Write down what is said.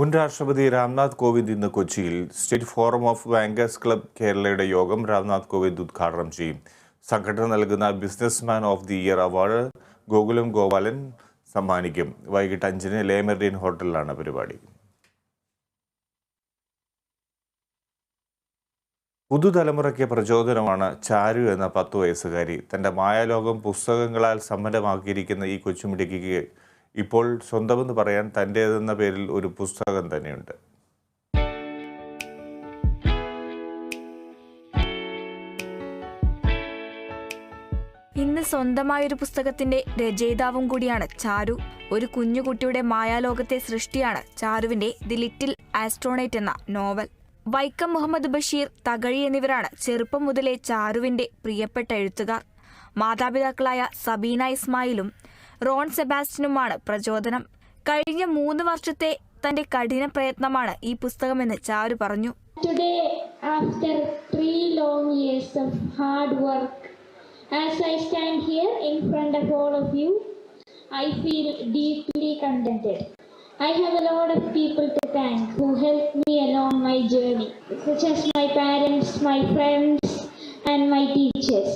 മുൻ രാഷ്ട്രപതി രാംനാഥ് കോവിന്ദ് ഇന്ന് കൊച്ചിയിൽ state forum of bankers club കേരളയുടെ യോഗം രാംനാഥ് കോവിന്ദ് ഉദ്ഘാടനം ചെയ്യും. സംഘടന നൽകുന്ന businessman of the year award Gokulam Gopalan സമ്മാനിക്കും. വൈകിട്ട് അഞ്ചിന് ലേമെറിയൻ ഹോട്ടലിലാണ് പരിപാടി. പുതുതലമുറയ്ക്ക് പ്രചോദനമാണ് ചാരു എന്ന പത്തു വയസ്സുകാരി. തന്റെ മായാലോകം പുസ്തകങ്ങളാൽ സമ്പന്നമാക്കിയിരിക്കുന്ന ഈ കൊച്ചുമിടുക്കിക്ക് ഇപ്പോൾ സ്വന്തമെന്ന് പറയാൻ തന്റേതെന്ന പേരിൽ ഒരു പുസ്തകം തന്നെയുണ്ട്. ഇന്ന് സ്വന്തമായൊരു പുസ്തകത്തിന്റെ രചയിതാവും കൂടിയാണ് ചാരു. ഒരു കുഞ്ഞുകുട്ടിയുടെ മായാലോകത്തെ സൃഷ്ടിയാണ് ചാരുവിന്റെ ദി ലിറ്റിൽ ആസ്ട്രോണൈറ്റ് എന്ന നോവൽ. വൈക്കം മുഹമ്മദ് ബഷീർ തകഴി എന്നിവരാണ് ചെറുപ്പം മുതലേ ചാരുവിന്റെ പ്രിയപ്പെട്ട എഴുത്തുകാർ. മാതാപിതാക്കളായ സബീന ഇസ്മായിലും റോൺ സെബാസ്റ്റ്യനുമാണ് പ്രചോദനം കഴിഞ്ഞ മൂന്ന് വർഷത്തെ തന്റെ കഠിന പ്രയത്നമാണ് ഈ പുസ്തകമെന്ന് ചാരു പറഞ്ഞു Today, after three long years of hard work, as I stand here in front of all of you, I feel deeply contented. I have a lot of people to thank who helped me along my journey, such as my parents, my friends, and my teachers.